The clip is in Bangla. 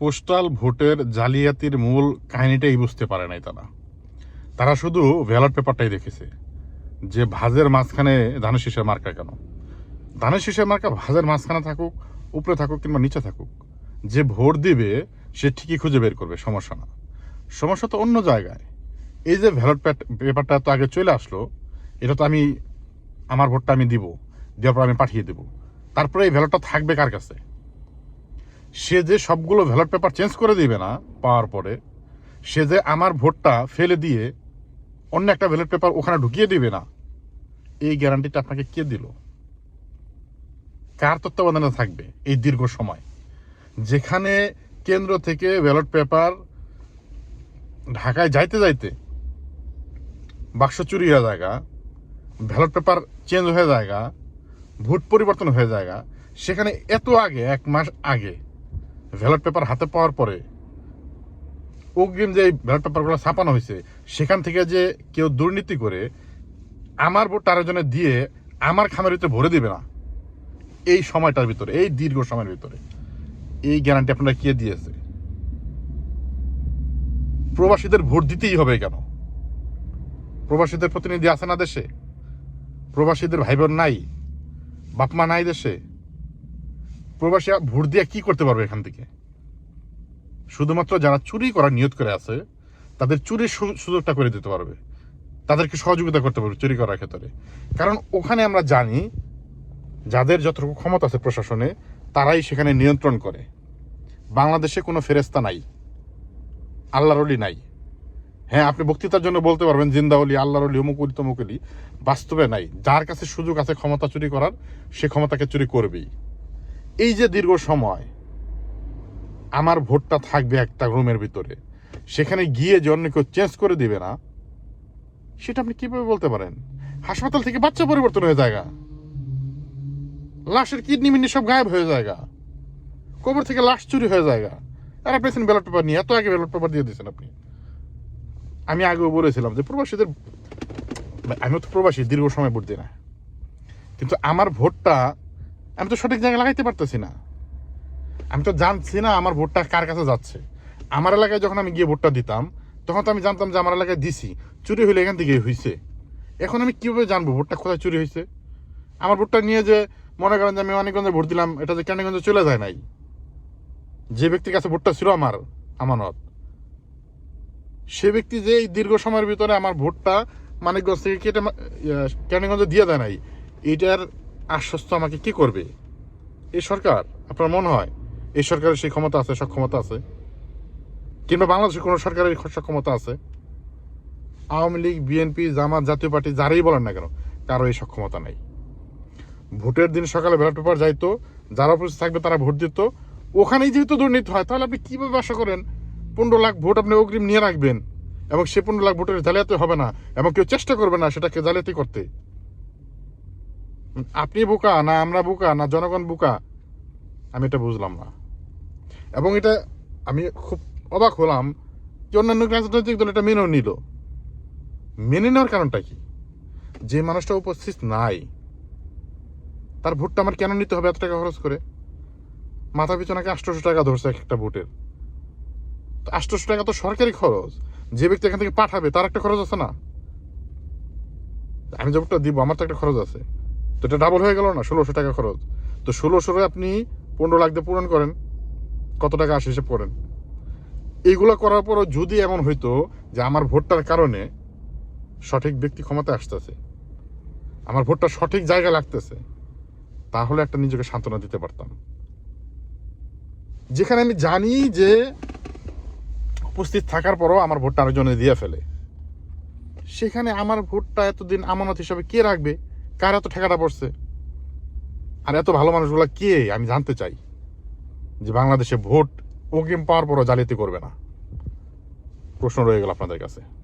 পোস্টাল ভোটের জালিয়াতির মূল কাহিনীটাই বুঝতে পারে নাই তারা। তারা শুধু ব্যালট পেপারটাই দেখেছে, যে ভাজের মাঝখানে ধানের শীষের মার্কা কেন? ধানের শীষের মার্কা ভাজের মাঝখানে থাকুক, উপরে থাকুক কিংবা নিচে থাকুক, যে ভোট দিবে সে ঠিকই খুঁজে বের করবে, সমস্যা না। সমস্যা তো অন্য জায়গায়। এই যে ব্যালট পেপারটা তো আগে চলে আসলো, এটা তো আমি, আমার ভোটটা আমি দিব, দেওয়ার পর আমি পাঠিয়ে দেব। তারপরে এই ভ্যালটটা থাকবে কার কাছে? সে যে সবগুলো ব্যালট পেপার চেঞ্জ করে দিবে না পাওয়ার পরে, সে যে আমার ভোটটা ফেলে দিয়ে অন্য একটা ব্যালট পেপার ওখানে ঢুকিয়ে দিবে না, এই গ্যারান্টিটা আপনাকে কে দিল? কার তত্ত্বাবধানে থাকবে এই দীর্ঘ সময়? যেখানে কেন্দ্র থেকে ব্যালট পেপার ঢাকায় যাইতে যাইতে বাক্স চুরি হয়ে জায়গা ব্যালট পেপার চেঞ্জ হয়ে জায়গা ভোট পরিবর্তন হয়ে জায়গা সেখানে এত আগে, এক মাস আগে ব্যালট পেপার হাতে পাওয়ার পরে অগ্রিম যে ব্যালট পেপারগুলো ছাপানো হয়েছে, সেখান থেকে যে কেউ দুর্নীতি করে আমার ভোটটা আরেকজনে দিয়ে আমার খামের ভিতরে ভরে দিবে না। এই সময়টার ভিতরে, এই দীর্ঘ সময়ের ভিতরে। এই গ্যারান্টি আপনারা কে দিয়েছে? প্রবাসীদের ভোট দিতেই হবে কেন? প্রবাসীদের প্রতিনিধি আছে না দেশে? প্রবাসীদের ভাই বোন নাই বাপমা নাই দেশে? প্রবাসী ভোট দিয়ে কি করতে পারবে এখান থেকে? শুধুমাত্র যারা চুরি করার নিয়ত করে আছে, তাদের চুরির সুযোগটা করে দিতে পারবে। তাদেরকে সহযোগিতা করতে পারবে চুরি করার ক্ষেত্রে। কারণ ওখানে আমরা জানি, যাদের যতটুকু ক্ষমতা আছে প্রশাসনে, তারাই সেখানে নিয়ন্ত্রণ করে। বাংলাদেশে কোনো ফেরেস্তা নাই। আল্লাহর অলি নাই। হ্যাঁ আপনি বক্তৃতার জন্য বলতে পারবেন জিন্দাউলি আল্লাহর অলি অমুক অলি বাস্তবে নাই। যার কাছে সুযোগ আছে ক্ষমতা চুরি করার, সে ক্ষমতাকে চুরি করবেই। এই যে দীর্ঘ সময়, আমার ভোটটা থাকবে একটা রুমের ভিতরে, সেখানে গিয়ে যে অন্য কেউ চেঞ্জ করে দিবে না, সেটা আপনি কীভাবে বলতে পারেন? হাসপাতাল থেকে বাচ্চা পরিবর্তন হয়ে জায়গা লাশের কিডনি মিডনি সব গায়েব হয়ে জায়গা কবর থেকে লাশ চুরি হয়ে জায়গা আর আপনি ব্যালট পেপার নিয়ে, এত আগে ব্যালট পেপার দিয়ে দিয়েছেন আপনি। আমি আগেও বলেছিলাম যে প্রবাসীদের, আমি তো প্রবাসী, দীর্ঘ সময় ভোট দিই না। কিন্তু আমার ভোটটা আমি তো সঠিক জায়গায় লাগাইতে পারতেছি না। আমি তো জানছি না আমার ভোটটা কার কাছে যাচ্ছে। আমার এলাকায় যখন আমি গিয়ে ভোটটা দিতাম, তখন তো আমি জানতাম যে আমার এলাকায় দিছি। চুরি হইলে এখান থেকে হয়েছে এখন আমি কীভাবে জানব ভোটটা কোথায় চুরি হয়েছে আমার ভোটটা নিয়ে যে মনে করেন যে আমি অনেকগঞ্জে ভোট দিলাম, এটা যে কেন্দ্রগঞ্জে চলে যায় নাই। যে ব্যক্তির কাছে ভোটটা ছিল আমার, আমানত। সে ব্যক্তি যে এই দীর্ঘ সময়ের ভিতরে আমার ভোটটা মানিকগঞ্জ থেকে কেটে ক্যানিগঞ্জে দিয়ে দেয় নাই এইটার আশ্বস্ত আমাকে কি করবে? এই সরকার, আপনার মনে হয়? এই সরকারের সেই ক্ষমতা আছে, সক্ষমতা আছে? কিংবা বাংলাদেশের কোনো সরকারের সক্ষমতা আছে? আওয়ামী লীগ, বিএনপি, জামাত, জাতীয় পার্টি যারাই বলেন না কেন, কারও এই সক্ষমতা নেই। ভোটের দিন সকালে ব্যালট পেপার যাইতো, যারা উপস্থিত থাকবে তারা ভোট দিত। ওখানেই যেহেতু দুর্নীতি হয়, তাহলে আপনি কীভাবে আশা করেন পনেরো লাখ ভোট আপনি অগ্রিম নিয়ে রাখবেন? এবং সে পনেরো লাখ ভোটের জালিয়াতি হবে না, এবং কেউ চেষ্টা করবে না সেটাকে জালিয়াতি করতে। আপনি বোকা না আমরা বোকা না জনগণ বোকা? আমি এটা বুঝলাম না। এবং এটা আমি খুব অবাক হলাম যে অন্যান্য রাজনৈতিক দল এটা মেনেও নিল। মেনে নেওয়ার কারণটা কি? যে মানুষটা উপস্থিত নাই, তার ভোটটা আমার কেন নিতে হবে এত টাকা খরচ করে? মাথা পিছু নাকি আটশোশো টাকা ধরছে এক একটা ভোটের? আটশোশো টাকা তো সরকারি খরচ। যে ব্যক্তি এখান থেকে পাঠাবে, তার একটা খরচ আছে না? আমি যে ভোটটা দিব, আমার তো একটা খরচ আছে। তো এটা ডাবল হয়ে গেল না? ষোলোশো টাকা খরচ। তো ষোলোশো আপনি পনেরো লাখ দিয়ে পূরণ করেন। কত টাকা আসে হিসেব করেন এইগুলো করার পরও যদি এমন হইতো যে আমার ভোটটার কারণে সঠিক ব্যক্তি ক্ষমতায় আসতেছে, আমার ভোটটা সঠিক জায়গায় লাগতেছে, তাহলে একটা নিজেকে সান্ত্বনা দিতে পারতাম। যেখানে আমি জানি যে উপস্থিত থাকার পরও আমার ভোটটা আরেকজনে দিয়ে ফেলে। সেখানে আমার ভোটটা এতদিন আমানত হিসাবে কে রাখবে? কার এত ঠেকাটা পড়ছে? আর এত ভালো মানুষগুলো কে? আমি জানতে চাই যে বাংলাদেশে ভোট অগ্রিম পাওয়ার পরও জালিয়াতি করবে না। প্রশ্ন রয়ে গেল আপনাদের কাছে।